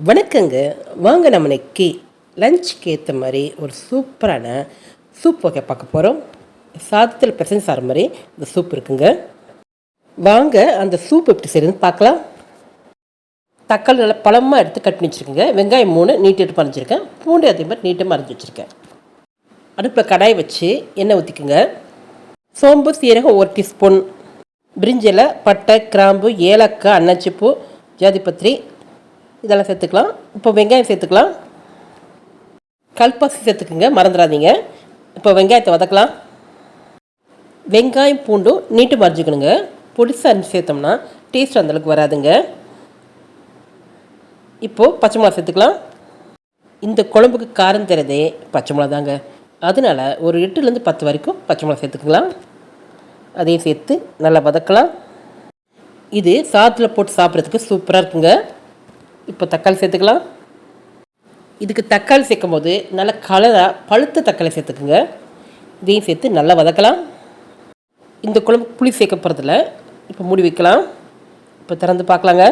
வணக்கங்க. வாங்க நம்ம இன்னைக்கு லஞ்சுக்கு ஏற்ற மாதிரி ஒரு சூப்பரான சூப் வகை பார்க்க போகிறோம் சாதத்தில் பிசைஞ்சு சார் மாதிரி இந்த சூப் இருக்குங்க. வாங்க அந்த சூப் எப்படி செய்யுதுன்னு பார்க்கலாம். தக்காளி நல்லா பழமாக எடுத்து கட் பண்ணி வச்சுருக்கேங்க. வெங்காயம் மூணு நீட்டு மறைஞ்சிருக்கேன் பூண்டு அதே மாதிரி நீட்டாக மறைஞ்சி வச்சுருக்கேன். அடுப்பில் கடாய் வச்சு எண்ணெய் ஊற்றிக்குங்க சோம்பு சீரகம் ஒரு டீஸ்பூன். பிரிஞ்சில் பட்டை கிராம்பு ஏலக்காய் அன்னாச்சிப்பூ ஜாதிபத்திரி இதெல்லாம் சேர்த்துக்கலாம். இப்போ வெங்காயம் சேர்த்துக்கலாம். கல்பாசி சேர்த்துக்குங்க மறந்துடாதீங்க. இப்போ வெங்காயத்தை வதக்கலாம். வெங்காயம் பூண்டும் நீட்டு மறைஞ்சிக்கணுங்க. பொடிசாக அரிஞ்சு சேர்த்தோம்னா டேஸ்ட் அந்தளவுக்கு வராதுங்க. இப்போது பச்சை மிளகா சேர்த்துக்கலாம். இந்த குழம்புக்கு காரம் தரதே பச்சை மிளகா தாங்க அதனால ஒரு எட்டுலேருந்து பத்து வரைக்கும் பச்சை மிளகா சேர்த்துக்கலாம். அதையும் சேர்த்து நல்லா வதக்கலாம். இது சாதத்தில் போட்டு சாப்பிட்றதுக்கு சூப்பராக இருக்குங்க. இப்போ தக்காளி சேர்த்துக்கலாம். இதுக்கு தக்காளி சேர்க்கும் போது நல்லா கலராக பழுத்த தக்காளி சேர்த்துக்குங்க. இதையும் சேர்த்து நல்லா வதக்கலாம். இந்த குழம்பு புளி சேர்க்க போகிறதில்ல இப்போ மூடி வைக்கலாம். இப்போ திறந்து பார்க்கலாங்க.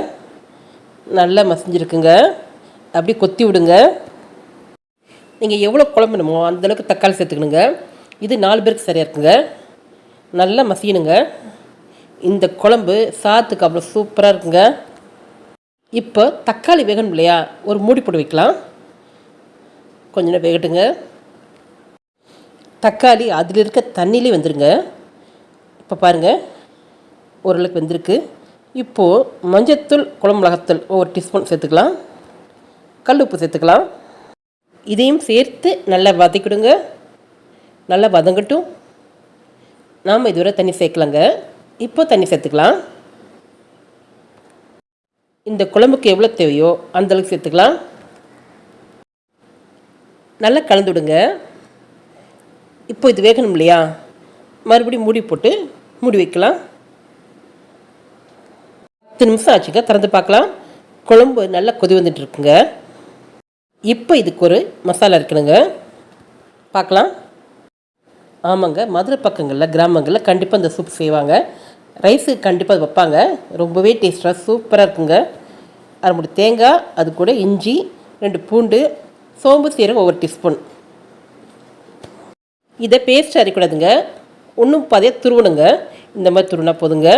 நல்லா மசிஞ்சிருக்குங்க. அப்படியே கொத்தி விடுங்க. நீங்கள் எவ்வளோ குழம்புணுமோ அந்தளவுக்கு தக்காளி சேர்த்துக்கணுங்க. இது நாலு பேருக்கு சரியாக இருக்குங்க. நல்லா மசியணுங்க. இந்த குழம்பு சாத்துக்கு அவ்வளோ சூப்பராக இருக்குங்க. இப்போ தக்காளி வேகணும் இல்லையா? ஒரு மூடி போட்டு வைக்கலாம். கொஞ்ச நேரம் வேகட்டுங்க. தக்காளி அதில் இருக்க தண்ணியிலே வந்துடுங்க இப்போ பாருங்கள் ஓரளவுக்கு வெந்திருக்கு. இப்போது மஞ்சத்தூள் குழம்பு மிளகாத்தூள் ஒவ்வொரு டீஸ்பூன் சேர்த்துக்கலாம். கல் உப்பு சேர்த்துக்கலாம். இதையும் சேர்த்து நல்லா வதக்கிடுங்க. நல்லா வதங்கட்டும். நாம் இதுவரை தண்ணி சேர்க்கலாங்க. இப்போ தண்ணி சேர்த்துக்கலாம். இந்த குழம்புக்கு எவ்வளோ தேவையோ அந்தளவுக்கு சேர்த்துக்கலாம். நல்லா கலந்து விடுங்க இப்போ இது வேகணும் இல்லையா? மறுபடியும் மூடி போட்டு மூடி வைக்கலாம். பத்து நிமிஷம் ஆச்சுங்க திறந்து பார்க்கலாம். குழம்பு நல்லா கொதி வந்துட்டு இருக்குங்க இப்போ இதுக்கு ஒரு மசாலா இருக்கணுங்க. பார்க்கலாம். ஆமாங்க மதுரை பக்கங்களில் கிராமங்களில் கண்டிப்பாக இந்த சூப் செய்வாங்க. ரைஸுக்கு கண்டிப்பாக வைப்பாங்க. ரொம்பவே டேஸ்ட்டாக சூப்பராக இருக்குங்க. அரை மூடி தேங்காய் அது கூட இஞ்சி ரெண்டு பூண்டு சோம்பு சீரகம் ஒவ்வொரு டீஸ்பூன். இதை பேஸ்ட் அரைக்கூடாதுங்க ஒன்றும் பாதையாக துருவணுங்க. இந்த மாதிரி துருவினா போதுங்க.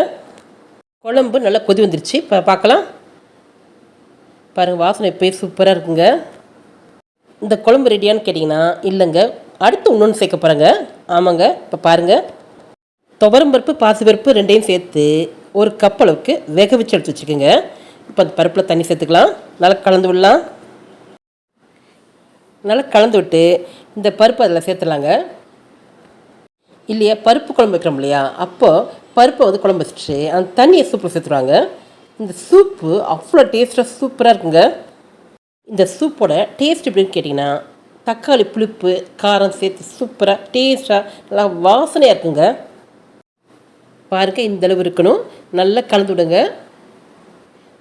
குழம்பு நல்லா கொதி வந்துருச்சு. இப்போ பார்க்கலாம். பாருங்கள் வாசனை இப்போ சூப்பராக இருக்குங்க. இந்த குழம்பு ரெடியான்னு கேட்டிங்கன்னா இல்லைங்க. அடுத்து இன்னொன்று சேர்க்க போகிறேங்க ஆமாங்க. இப்போ பாருங்கள் துவரம் பருப்பு பாசிப்பருப்பு ரெண்டையும் சேர்த்து ஒரு கப் அளவுக்கு வேக வச்சு எடுத்து வச்சுக்கோங்க. இப்போ அந்த பருப்பில் தண்ணி சேர்த்துக்கலாம். நல்லா கலந்து விடலாம். நல்லா கலந்து விட்டு இந்த பருப்பு அதில் சேர்த்துலாங்க இல்லையா? பருப்பு குழம்பு வைக்கிறோம் இல்லையா? அப்போது பருப்பை வந்து குழம்பு வச்சுட்டு அந்த தண்ணியை சூப்பில் சேர்த்துருவாங்க. இந்த சூப்பு அவ்வளோ டேஸ்ட்டாக சூப்பராக இருக்குங்க. இந்த சூப்போட டேஸ்ட் எப்படின்னு கேட்டிங்கன்னா தக்காளி புளிப்பு காரம் சேர்த்து சூப்பராக டேஸ்ட்டாக நல்லா வாசனையாக இருக்குங்க. பாருங்கள் இந்தளவு இருக்கணும். நல்லா கலந்து விடுங்க.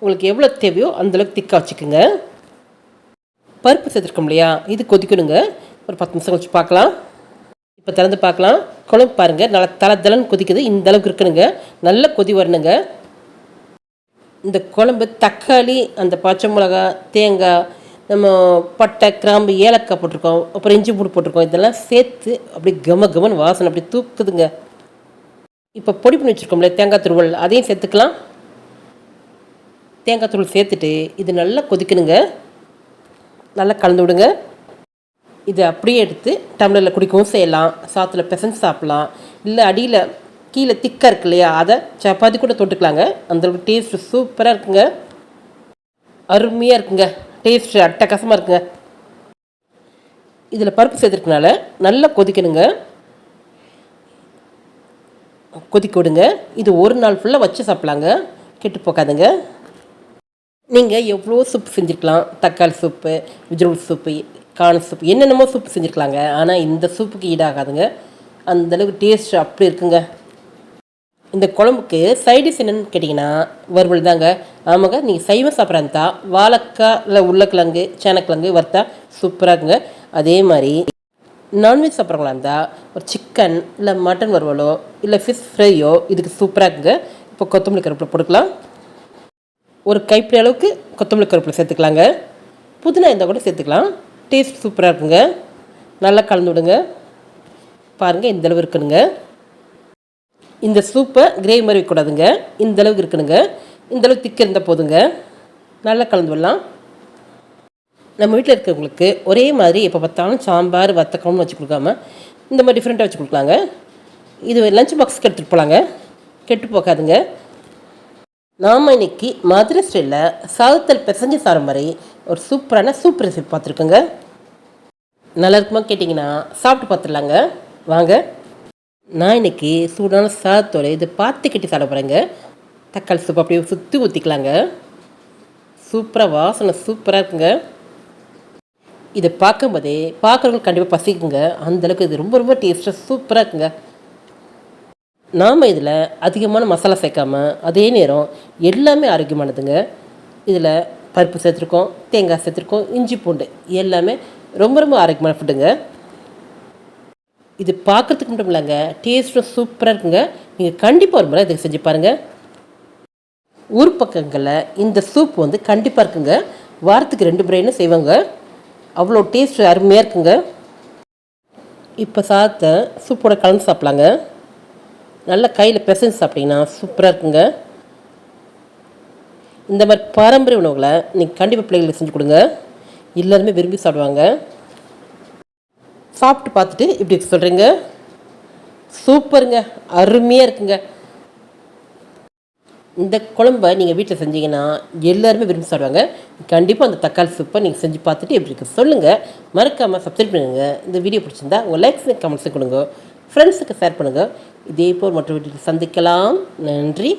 உங்களுக்கு எவ்வளோ தேவையோ அந்தளவுக்கு திக்காக வச்சுக்கோங்க. பருப்பு சேர்த்துருக்கோம் இல்லையா? இது கொதிக்கணுங்க. ஒரு பத்து நிமிஷம் கழிச்சு பார்க்கலாம். இப்போ திறந்து பார்க்கலாம். குழம்பு பாருங்கள் நல்லா தலை தலன்னு கொதிக்குது. இந்த அளவுக்கு இருக்கணுங்க. நல்லா கொதி வரணுங்க. இந்த குழம்பு தக்காளி அந்த பச்சை மிளகா தேங்காய் நம்ம பட்டை கிராம்பு ஏலக்காய் போட்டிருக்கோம். அப்புறம் இஞ்சி பூடு போட்டிருக்கோம். இதெல்லாம் சேர்த்து அப்படி கம கமன் வாசனை அப்படி தூக்குதுங்க. இப்போ பொடி பண்ணி வச்சுருக்கோம்ல தேங்காய் துருவல் அதையும் சேர்த்துக்கலாம். தேங்காய் துருவல் சேர்த்துட்டு இது நல்லா கொதிக்கணுங்க. நல்லா கலந்து விடுங்க. இது அப்படியே எடுத்து டம்ளரில் குடிக்கவும் செய்யலாம். சாத்தில் பிசைஞ்சு சாப்பிட்லாம். இல்லை அடியில் கீழே திக்காக இருக்கு இல்லையா அதை சப்பாத்தி கூட தொட்டுக்கலாங்க. அந்தளவுக்கு டேஸ்ட்டு சூப்பராக இருக்குங்க. அருமையாக இருக்குங்க. டேஸ்ட்டு அட்டகாசமாக இருக்குங்க. இதில் பருப்பு சேர்த்துருக்கனால நல்லா கொதிக்கணுங்க. கொதிக்க விடுங்க. இது ஒரு நாள் ஃபுல்லாக வச்சு சாப்பிட்லாங்க. கெட்டு போக்காதுங்க நீங்கள் எவ்வளோ சூப் செஞ்சுருக்கலாம். தக்காளி சூப்பு வெஜிடபிள் சூப்பு காண சூப் என்னென்னமோ சூப் செஞ்சுருக்கலாங்க. ஆனால் இந்த சூப்புக்கு ஈடாகாதுங்க. அந்தளவுக்கு டேஸ்ட் அப்படி இருக்குங்க. இந்த குழம்புக்கு சைடிஷ் என்னன்னு கேட்டிங்கன்னா வறுவல் தாங்க. ஆமாங்க நீங்கள் சைவம் சாப்பிட்றா வாழைக்காய் இல்லை உருளைக்கிழங்கு சேனக்கிழங்கு வறுத்தா சூப்பராக இருக்குங்க. அதே மாதிரி நான்வெஜ் சாப்பிட்றவங்களா இருந்தால் ஒரு சிக்கன் இல்லை மட்டன் வறுவலோ இல்லை ஃபிஷ் ஃப்ரையோ இதுக்கு சூப்பராக இருக்குங்க இப்போ கொத்தமல்லி கருப்பில் போட்டுக்கலாம். ஒரு கைப்பிடி அளவுக்கு கொத்தமல்லி கருப்பில் சேர்த்துக்கலாங்க. புதினா இருந்தால் கூட சேர்த்துக்கலாம். டேஸ்ட் சூப்பராக இருக்குங்க. நல்லா கலந்து விடுங்க. பாருங்கள் இந்தளவு இருக்கணுங்க இந்த சூப்பை கிரேவி மாதிரி வைக்கக்கூடாதுங்க. இந்தளவுக்கு இருக்கணுங்க இந்த அளவுக்கு திக்க இருந்தால் போதுங்க. நல்லா கலந்து விடலாம். நம்ம வீட்டில் இருக்கிறவங்களுக்கு ஒரே மாதிரி எப்போ பார்த்தாலும் சாம்பார் வத்தக்கம்னு வச்சு கொடுக்காம இந்த மாதிரி டிஃப்ரெண்ட்டாக வச்சு கொடுக்கலாங்க. இது லஞ்ச் பாக்ஸ்க்கு எடுத்துகிட்டு போகலாங்க கெட்டு போகாதுங்க. நாம் இன்னைக்கு மதுரை ஸ்டைலில் சாதத்தல் பிசைஞ்ச சாரம் மாதிரி ஒரு சூப்பரான சூப் ரெசிபி பார்த்துருக்கோங்க. நல்லா இருக்குமா கேட்டிங்கன்னா சாப்பிட்டு பார்த்துடலாங்க. வாங்க. நான் இன்னைக்கு சூடான சாதத்தோட இது பார்த்து கட்டி சாப்பிட போகிறேங்க தக்காளி சூப் அப்படியே சுற்றி ஊற்றிக்கலாங்க சூப்பராக வாசனை சூப்பராக இருக்குங்க. இதை பார்க்கும்போதே பார்க்குறவங்களுக்கு கண்டிப்பாக பசிக்குங்க. அந்தளவுக்கு இது ரொம்ப ரொம்ப டேஸ்ட்டாக சூப்பராக இருக்குங்க. நாம் இதில் அதிகமான மசாலா சேர்க்காம அதே நேரம் எல்லாமே ஆரோக்கியமானதுங்க. இதில் பருப்பு சேர்த்துருக்கோம் தேங்காய் சேர்த்துருக்கோம் இஞ்சி பூண்டு எல்லாமே ரொம்ப ரொம்ப ஆரோக்கியமான ஃபுட்டுங்க இது பார்க்குறதுக்கு மட்டும் இல்லைங்க டேஸ்ட்டும் சூப்பராக இருக்குங்க. நீங்கள் கண்டிப்பாக ஒரு முறை இதை செஞ்சு பாருங்கள் ஊர் பக்கங்களில் இந்த சூப் வந்து கண்டிப்பாக இருக்குங்க. வாரத்துக்கு ரெண்டு முறைன்னு செய்வாங்க? அவ்வளோ டேஸ்ட் அருமையாக இருக்குங்க. இப்போ சாதத்தை சூப்போட கலந்து சாப்பிட்லாங்க. நல்லா கையில் பிசைஞ்சு சாப்பிட்டீங்கன்னா சூப்பராக இருக்குங்க. இந்த மாதிரி பாரம்பரிய உணவுகளை நீங்கள் கண்டிப்பாக பிள்ளைகளுக்கு செஞ்சு கொடுங்க. எல்லாருமே விரும்பி சாப்பிடுவாங்க. சாப்பிட்டு பார்த்துட்டு இப்படி சொல்கிறீங்க சூப்பருங்க. அருமையாக இருக்குங்க. இந்த குழம்ப நீங்கள் வீட்டில் செஞ்சீங்கன்னா எல்லாருமே விரும்பி சாப்பிடுவாங்க. கண்டிப்பாக அந்த தக்காளி சூப்பை நீங்கள் செஞ்சு பார்த்துட்டு எப்படி இருக்கு சொல்லுங்கள் மறக்காமல் சப்ஸ்கிரைப் பண்ணுங்க. இந்த வீடியோ பிடிச்சிருந்தா உங்கள் லைக்ஸ் கமெண்ட்ஸை கொடுங்க. ஃப்ரெண்ட்ஸுக்கு ஷேர் பண்ணுங்கள் இதே போல் மற்ற வீட்டில் சந்திக்கலாம். நன்றி.